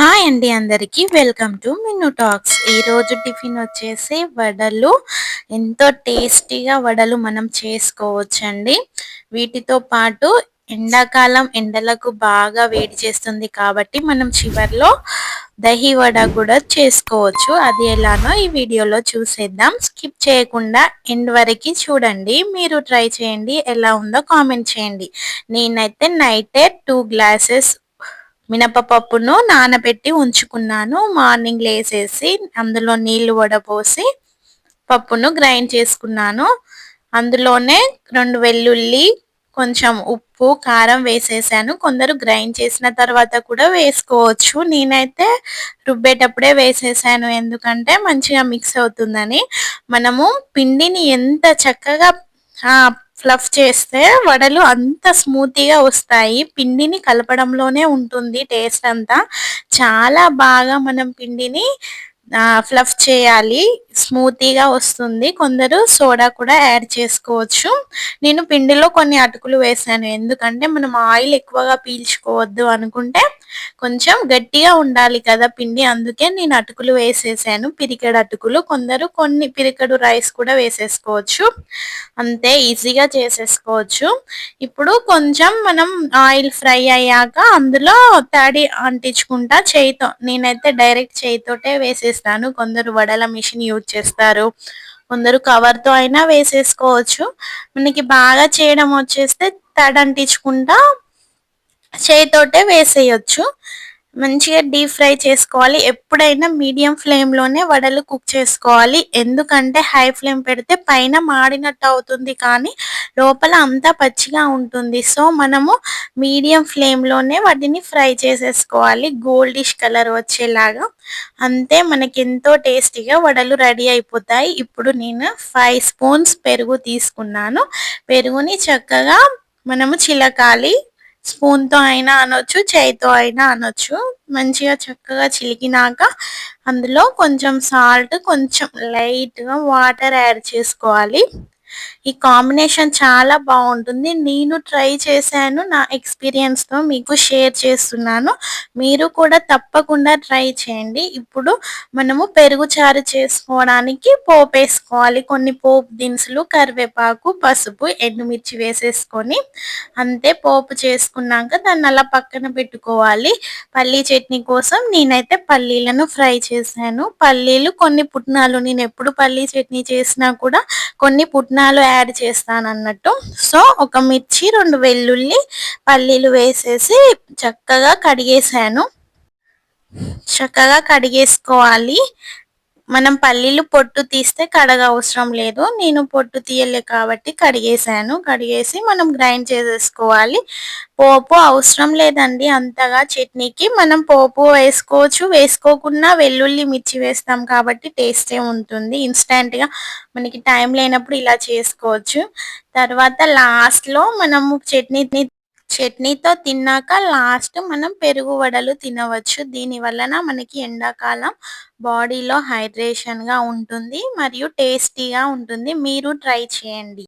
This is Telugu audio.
హాయ్ అండి అందరికీ. Welcome to Minnu talks. ఈరోజు టిఫిన్ వచ్చేసి వడలు. ఎంతో టేస్టీగా వడలు మనం చేసుకోవచ్చండి. వీటితో పాటు ఎండాకాలం ఎండలకు బాగా వేడి చేస్తుంది కాబట్టి మనం చివర్లో దహి వడ కూడా చేసుకోవచ్చు. అది ఎలానో ఈ వీడియోలో చూసేద్దాం. స్కిప్ చేయకుండా ఎండ్ వరకు చూడండి. మీరు ట్రై చేయండి. ఎలా ఉందో కామెంట్ చేయండి. నేనైతే నైటే టూ గ్లాసెస్ మినపపప్పును నానబెట్టి ఉంచుకున్నాను. మార్నింగ్ లేసేసి అందులో నీళ్ళు వడపోసి పప్పును గ్రైండ్ చేసుకున్నాను. అందులోనే రెండు వెల్లుల్లి కొంచెం ఉప్పు కారం వేసేసాను. కొందరు గ్రైండ్ చేసిన తర్వాత కూడా వేసుకోవచ్చు. నేనైతే రుబ్బేటప్పుడే వేసేసాను. ఎందుకంటే మంచిగా మిక్స్ అవుతుందని. మనము పిండిని ఎంత చక్కగా ఫ్లఫ్ చేస్తే వడలు అంత స్మూతీగా వస్తాయి. పిండిని కలపడంలోనే ఉంటుంది టేస్ట్ అంతా. చాలా బాగా మనం పిండిని ఫ్లఫ్ చేయాలి. స్మూతీగా వస్తుంది. కొందరు సోడా కూడా యాడ్ చేసుకోవచ్చు. నేను పిండిలో కొన్ని అటుకులు వేసాను. ఎందుకంటే మనం ఆయిల్ ఎక్కువగా పీల్చుకోవద్దు అనుకుంటే కొంచెం గట్టిగా ఉండాలి కదా పిండి. అందుకే నేను అటుకులు వేసేసాను. పిరికెడు అటుకులు. కొందరు కొన్ని పిరికెడు రైస్ కూడా వేసేసుకోవచ్చు. అంతే ఈజీగా చేసేసుకోవచ్చు. ఇప్పుడు కొంచెం మనం ఆయిల్ ఫ్రై అయ్యాక అందులో తడి అంటించుకుంటా చేయితో నేనైతే డైరెక్ట్ చేయితోటే వేసేస్తాను. కొందరు వడల మిషన్ యూజ్ చేస్తారు. కొందరు కవర్తో అయినా వేసేసుకోవచ్చు. మనకి బాగా చేయడం వచ్చేస్తే తడంటించుకుంటా చేయితోటే వేసేయచ్చు. మంచిగా డీప్ ఫ్రై చేసుకోవాలి. ఎప్పుడైనా మీడియం ఫ్లేమ్లోనే వడలు కుక్ చేసుకోవాలి. ఎందుకంటే హై ఫ్లేమ్ పెడితే పైన మాడినట్టు అవుతుంది కానీ లోపల అంతా పచ్చిగా ఉంటుంది. సో మనము మీడియం ఫ్లేమ్లోనే వాటిని ఫ్రై చేసేసుకోవాలి. గోల్డిష్ కలర్ వచ్చేలాగా. అంతే మనకి ఎంతో టేస్టీగా వడలు రెడీ అయిపోతాయి. ఇప్పుడు నేను ఫైవ్ స్పూన్స్ పెరుగు తీసుకున్నాను. పెరుగుని చక్కగా మనము చిలకాలి. స్పూన్తో అయినా అనొచ్చు చేయితో అయినా అనొచ్చు. మంచిగా చక్కగా చిలికినాక అందులో కొంచెం సాల్ట్ కొంచెం లైట్గా వాటర్ యాడ్ చేసుకోవాలి. ఈ కాంబినేషన్ చాలా బాగుంటుంది. నేను ట్రై చేశాను. నా ఎక్స్పీరియన్స్తో మీకు షేర్ చేస్తున్నాను. మీరు కూడా తప్పకుండా ట్రై చేయండి. ఇప్పుడు మనము పెరుగు చారు చేసుకోవడానికి పోపు వేసుకోవాలి. కొన్ని పోపు దినుసులు కరివేపాకు పసుపు ఎండుమిర్చి వేసేసుకొని అంతే పోపు చేసుకున్నాక దాన్ని అలా పక్కన పెట్టుకోవాలి. పల్లీ చట్నీ కోసం నేనైతే పల్లీలను ఫ్రై చేశాను. పల్లీలు కొన్ని పుట్నాలు. నేను ఎప్పుడు పల్లీ చట్నీ చేసినా కూడా కొన్ని పుట్నాలు యాడ్ చేస్తాను అన్నట్టు సో ఒక మిర్చి రెండు వెల్లుల్లి పల్లీలు వేసేసి చక్కగా కడిగేసాను చక్కగా కడిగేసుకోవాలి. మనం పల్లీలు పొట్టు తీస్తే కడగ అవసరం లేదు. నేను పొట్టు తీయలే కాబట్టి కడిగేసాను కడిగేసి మనం గ్రైండ్ చేసేసుకోవాలి. పోపు అవసరం లేదండి. అంతగా చట్నీకి మనం పోపు వేసుకోవచ్చు. వేసుకోకుండా వెల్లుల్లి మిర్చి వేస్తాం కాబట్టి టేస్టే ఉంటుంది. ఇన్స్టెంట్గా మనకి టైం లేనప్పుడు ఇలా చేసుకోవచ్చు. తర్వాత లాస్ట్లో మనము చట్నీ చట్నీతో తిన్నాక లాస్ట్ మనం పెరుగు వడలు తినవచ్చు. దీని వలన మనకి ఎండాకాలం బాడీలో హైడ్రేషన్గా ఉంటుంది మరియు టేస్టీగా ఉంటుంది. మీరు ట్రై చేయండి.